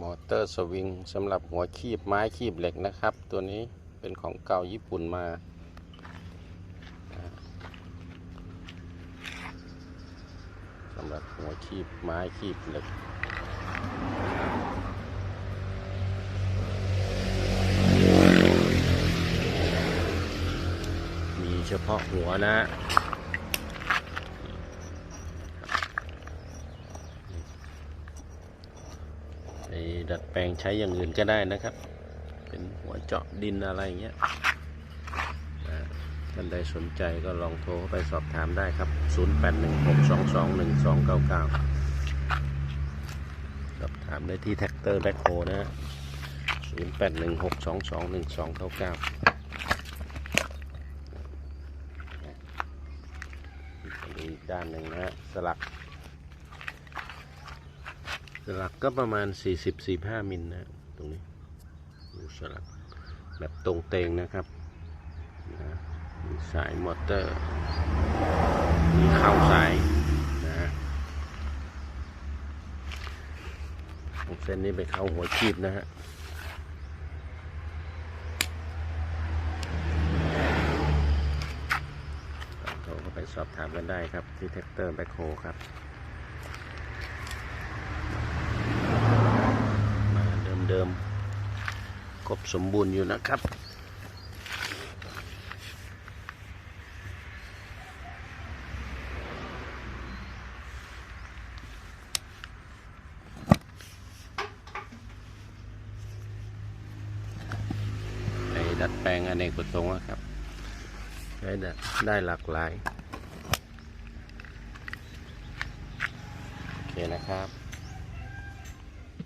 มอเตอร์สวิงสำหรับหัวคีบไม้คีบเหล็กนะครับ ตัวนี้เป็นของเก่าญี่ปุ่นมาสำหรับหัวคีบไม้คีบเหล็กมีเฉพาะหัวนะ ไปดัดแปลงใช้อย่างอื่นก็ได้นะครับ เป็นหัวเจาะดินอะไรอย่างเงี้ยท่านใดสนใจก็ลองโทรไปสอบถามได้ครับ 0816221299 สอบถามได้ที่แท็กเตอร์แบ็คโฮนะฮะ0816221299ด้านหนึ่งนะสลักส ลักก็ประมาณ 40-45มิลนะตรงนี้ดูสลักแบบตรงเตงนะครับนะมีสายมอเตอร์ มีเข้าสายนะตรงเส้นนี้ไปเข้าหัวชีพนะฮะโทรเข้าไปสอบถามกันได้ครับ ที่แท็กเตอร์แบคโฮครับ มาเดิมๆค รบสมบูรณ์อยู่นะครับ ไปดัดแปลงอเนกประสงค์อะครับ ได้ดัดได้หลากหลาย โอเคนะครับ